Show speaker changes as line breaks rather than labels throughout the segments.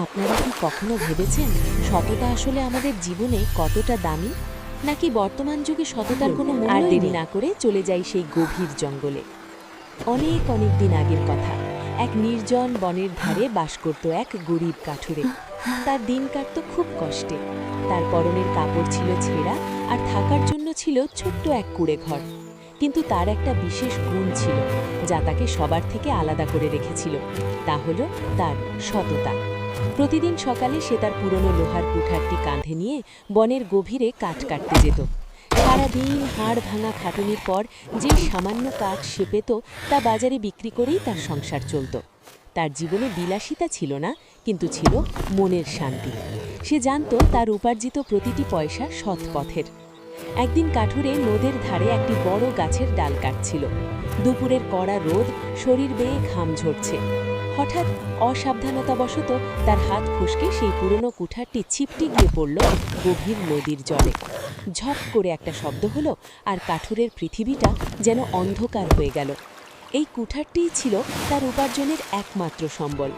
আপনারা কি কখনো ভেবেছেন সততা আসলে আমাদের জীবনে কতটা দামি? নাকি বর্তমান যুগে সততার কোনো আর দেরি না করে চলে যাই সেই গভীর জঙ্গলে। অনেক অনেক দিন আগের কথা। এক নির্জন বনের ধারে বাস করত এক গরিব কাঠুরে। তার দিন কাটত খুব কষ্টে। তার পরনের কাপড় ছিল ছেঁড়া আর থাকার জন্য ছিল ছোট্ট এক কুড়ে ঘর। কিন্তু তার একটা বিশেষ গুণ ছিল যা তাকে সবার থেকে আলাদা করে রেখেছিল। তা হলো তার সততা। প্রতিদিন সকালে সে তার পুরনো লোহার কুঠারটি কাঁধে নিয়ে বনের গভীরে কাঠ কাটতে যেত। সারাদিন হাড় ভাঙা খাটুনির পর যে সামান্য কাঠ সে পেত, তা বাজারে বিক্রি করেই তার সংসার চলত। তার জীবনে বিলাসিতা ছিল না, কিন্তু ছিল মনের শান্তি। সে জানত তার উপার্জিত প্রতিটি পয়সা সৎ পথের। একদিন কাঠুরে নদের ধারে একটি বড় গাছের ডাল কাটছিল। দুপুরের কড়া রোদ শরীর বেয়ে ঘাম ঝরছে। হঠাৎ অসাবধানতাবশত তার হাত ফসকে সেই পুরনো কুঠারটি ছিপটি গিয়ে পড়ল গভীর নদীর জলে। ঝপ করে একটা শব্দ হলো আর কাঠুরের পৃথিবীটা যেন অন্ধকার হয়ে গেল। এই কুঠারটিই ছিল তার উপার্জনের একমাত্র সম্বল।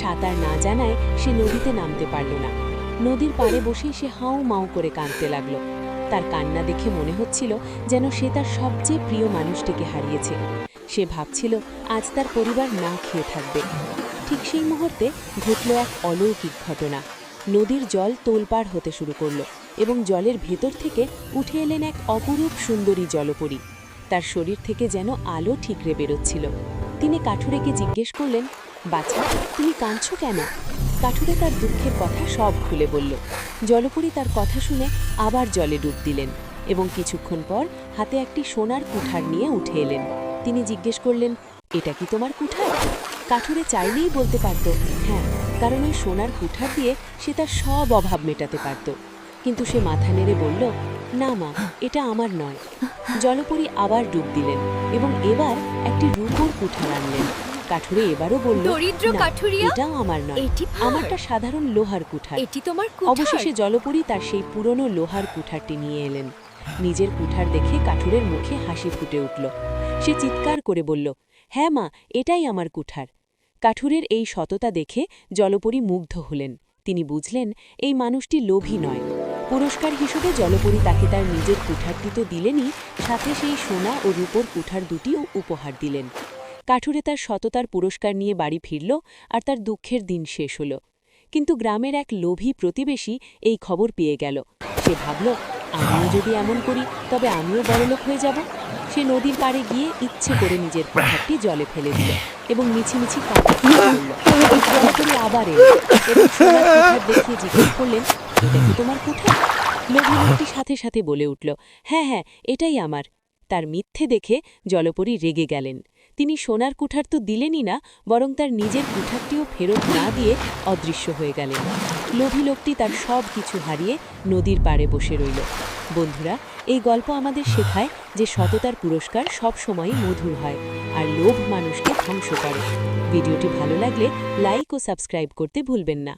সাঁতার না জানায় সে নদীতে নামতে পারল না। নদীর পাড়ে বসেই সে হাউ মাউ করে কাঁদতে লাগল। তার কান্না দেখে মনে হচ্ছিল যেন সে তার সবচেয়ে প্রিয় মানুষটিকে হারিয়েছে। সে ভাবছিল আজ তার পরিবার না খেয়ে থাকবে। ঠিক সেই মুহূর্তে ঘটল এক অলৌকিক ঘটনা। নদীর জল তোলপাড় হতে শুরু করল এবং জলের ভেতর থেকে উঠে এলেন এক অপরূপ সুন্দরী জলপরী। তার শরীর থেকে যেন আলো ঠিকরে বেরোচ্ছিল। তিনি কাঠুরেকে জিজ্ঞেস করলেন, বাছা, তুমি কাঁদছ কেন? কাঠুরে তার দুঃখের কথা সব খুলে বলল। জলপরী তার কথা শুনে আবার জলে ডুব দিলেন এবং কিছুক্ষণ পর হাতে একটি সোনার কুঠার নিয়ে উঠে এলেন। তিনি জিজ্ঞেস করলেন এটা কি তোমার কুঠার? কাঠুরে চাইলেই বলতে পারত হ্যাঁ কারণ ওই সোনার কুঠার দিয়ে সে তার সব অভাব মেটাতে পারত। কিন্তু সে মাথা নেড়ে বলল না মা এটা আমার নয়। জলপরী আবার ডুব দিলেন এবং এবার একটি রূপোর কুঠার আনলেন। কাঠুরে এবারও বলল
দরিদ্র কাঠুরিয়া
এটাও আমার নয়।
এটি
আমারটা সাধারণ লোহার কুঠার।
এটি তোমার কুঠার।
অবশেষে জলপরী তার সেই পুরনো লোহার কুঠারটি নিয়ে এলেন। নিজের কুঠার দেখে কাঠুরের মুখে হাসি ফুটে উঠল। সে চিৎকার করে বলল হ্যাঁ মা, এটাই আমার কুঠার। কাঠুরের এই সততা দেখে জলপরি মুগ্ধ হলেন। তিনি বুঝলেন, এই মানুষটি লোভী নয়। পুরস্কার হিসেবে জলপরি তাকে তার নিজের কুঠারটি তো দিলেনই, সাথে সেই সোনা ও রূপোর কুঠার দুটিও উপহার দিলেন। কাঠুরে তার সততার পুরস্কার নিয়ে বাড়ি ফিরল আর তার দুঃখের দিন শেষ হলো। কিন্তু গ্রামের এক লোভী প্রতিবেশী এই খবর পেয়ে গেল। সে ভাবল আমিও যদি এমন করি, তবে আমিও বড়লোক হয়ে যাব। সে নদীর পাড়ে গিয়ে ইচ্ছে করে নিজের কুঠারটি জলে ফেলে দিল এবং মিছিমিছি কাঁদতে আবার দেখিয়ে জিজ্ঞেস করলেন, এটা কি তোমার কুঠার লোভী সাথে সাথে বলে উঠল হ্যাঁ হ্যাঁ এটাই আমার। তার মিথ্যে দেখে জলপরি রেগে গেলেন। তিনি সোনার কুঠার তো দিলেনই না, বরং তার নিজের কুঠারটিও ফেরত না দিয়ে অদৃশ্য হয়ে গেলেন। লোভী লোকটি তার সব কিছু হারিয়ে নদীর পাড়ে বসে রইল। বন্ধুরা, এই গল্প আমাদের শেখায় যে সততার পুরস্কার সব সময়ই মধুর হয় আর লোভ মানুষকে ধ্বংস করে। ভিডিওটি ভালো লাগলে লাইক ও সাবস্ক্রাইব করতে ভুলবেন না।